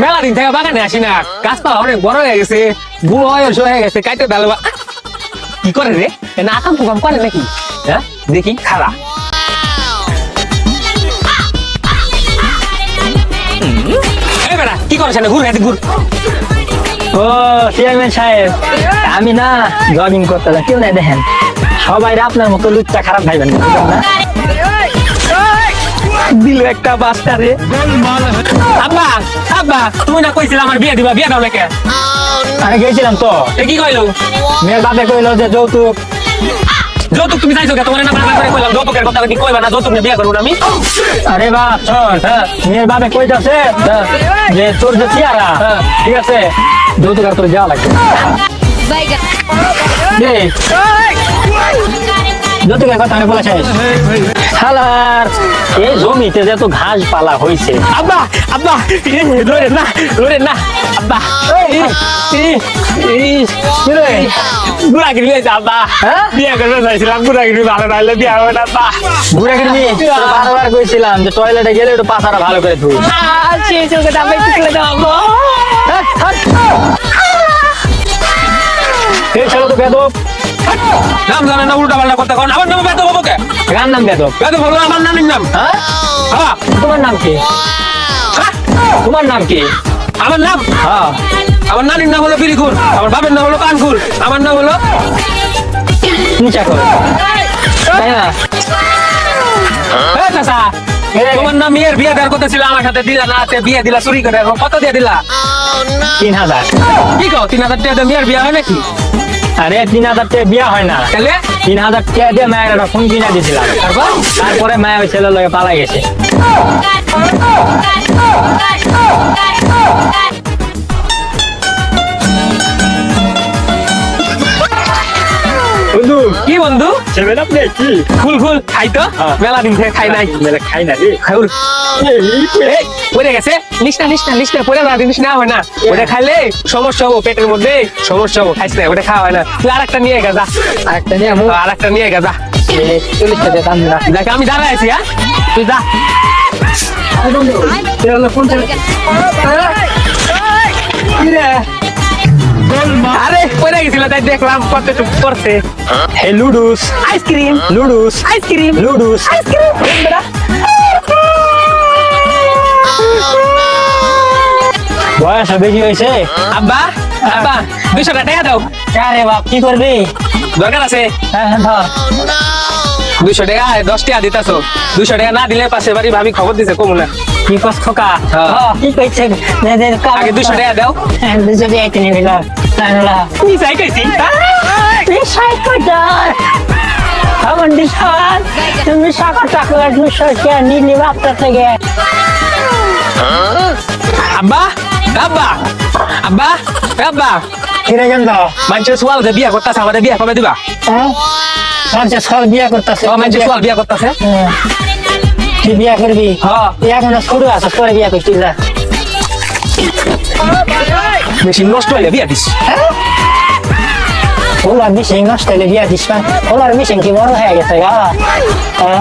মেলা দিন থেকে বাগানে আসি না। গাছপালা অনেক বড় হয়ে গেছে বুড়ো বয়স হয়ে গেছে কাইতে ডাল কি করে রে? না আকাম কুকাম করে নাকি? হ্যাঁ? দেখি খারা আমি না জগিং করতে কেউ নাই দেখেন। সবাই আপনার মতো লুচ্চা খারাপ ভাইবেন না? দিল একটা বাস্তা রে আব্বা আব্বা তুমি না কইছিল আমার বিয়ে দিবা বিয়ে দাও নাকি আমি গেছিলাম তো এ কি কইলো মেয়ের বাপে কইলো যে যৌতুক যৌতুক তুমি চাইছো কে তোমার না বারবার করে কইলাম যৌতুকের কথা কি কইবা না যৌতুক নিয়ে বিয়ে করব না আমি আরে বাপ শোন হ্যাঁ। মেয়ের বাপে কইতাছে হ্যাঁ। যে তোর যে হ্যাঁ। ঠিক আছে যৌতুক আর তোর যাওয়া লাগবে যৌতুকের কথা আমি বলে শেষ এই জমিতে যে এত ঘাস পালা হয়েছে আব্বা আব্বা না ধরে না আব্বা। গুড়াগিরি হয়েছে আব্বা। হ্যাঁ? বিয়ে করবে চাইছিলাম গুড়াগিরি ভালো নাহলে বিয়ে হবে না আব্বা। ঘুরে বারবার কইছিলাম যে টয়লেটে গেলে একটু ভালো করে ধুই। সেই চোখে দাম তুলে দাও আব্বা। এই ছেলে তো বেদব। নাম জানে না উল্টা পাল্টা কথা কোন। আমার নাম বেদ হব কে গান নাম বেদব? বেদ হলো আমার নানির নাম। হ্যাঁ? হ্যাঁ তোমার নাম কি? হ্যাঁ? তোমার নাম কি? আমার নাম? হ্যাঁ। আমার নানির নাম হলো বিরিকুর আমার বাবার নাম হলো পানকুর আমার নাম হলো নিচা কর। তাই না? এ চাচা। তোমার নাম মেয়ের বিয়ে দেওয়ার কথা ছিল আমার সাথে দিলা না তে বিয়ে দিলা চুরি করে কত দিয়ে দিলা? তিন হাজার। কি কও তিন হাজার টাকা দিয়ে মেয়ের বিয়ে হয় নাকি? আরে তিন হাজার টাকা বিয়া হয় না তাহলে তিন হাজার টাকা দিয়ে মায়ের একটা ফোন কিনে দিয়েছিলাম তারপর তারপরে মায়ের ওই ছেলের লগে পালা গেছে কি বন্ধু? সেভেন আপনি কি ফুল ফুল খাই তো। হ্যাঁ। মেলা দিন থেকে খাই নাই। মেলে খাই না রে। খাউল এই, পড়ে গেছে? নিষ্ঠা নিষ্ঠা নিষ্ঠা পড়ে না জিনিস না হয় না। ওটা খাইলে সমস্যা হব পেটের মধ্যে। সমস্যা হব খাইস না ওটা খাওয়া হয় না। তুই আর একটা নিয়ে গেছা আরেকটা নিয়ে আর একটা নিয়ে গেছা চল্লিশ টাকা দাম না দেখ আমি দাঁড়ায় আছি হ্যাঁ? তুই যা। আরে পড়ে গেছিল তাই দেখলাম কতটুকু করছে। হে লুডুস। Ice cream. লুডুস। Ice cream. লুডুস। Ice cream. বয়স বেশি হয়েছে? আব্বা আব্বা দুইশো টাকা দাও। আরে বাপ কি করবি? দরকার আছে? হ্যাঁ হ্যাঁ ধর। দুইশো টাকা দশ টাকা দিতাছো। দুইশো টাকা না দিলে পাশে বাড়ি ভাবি খবর দিছে কমুনা কি কস খোকা? হ্যাঁ। ও, কি কইছে? আগে দুইশো টাকা দাও। হ্যাঁ দুইশো টাকা কিনে দিলাম। না কি চাই কইছি রিসাই কইতার আমার দিশান তুমি সাকর টাকা দুশো টাকা নিলি বাপটা থেকে। আব্বা আব্বা আব্বা আব্বা কিরে জানতো মানুষের সোয়াল যে বিয়া করতেছে আমাদের বিয়া কবে দিবা? হ্যাঁ? মানুষ বিয়া করতেছে। ও মানুষের সোয়াল বিয়া করতেছে? হ্যাঁ। তুই বিয়া করবি? হ্যাঁ তুই এখন শুরু আছে পরে বিয়া করছিস মেশিন নষ্ট হইলে বিয়া দিস। ওলার মিশিং নষ্ট হলে বিয়া দিস না। ওলার মিশিং কি বড় হয়ে গেছে গা? হ্যাঁ?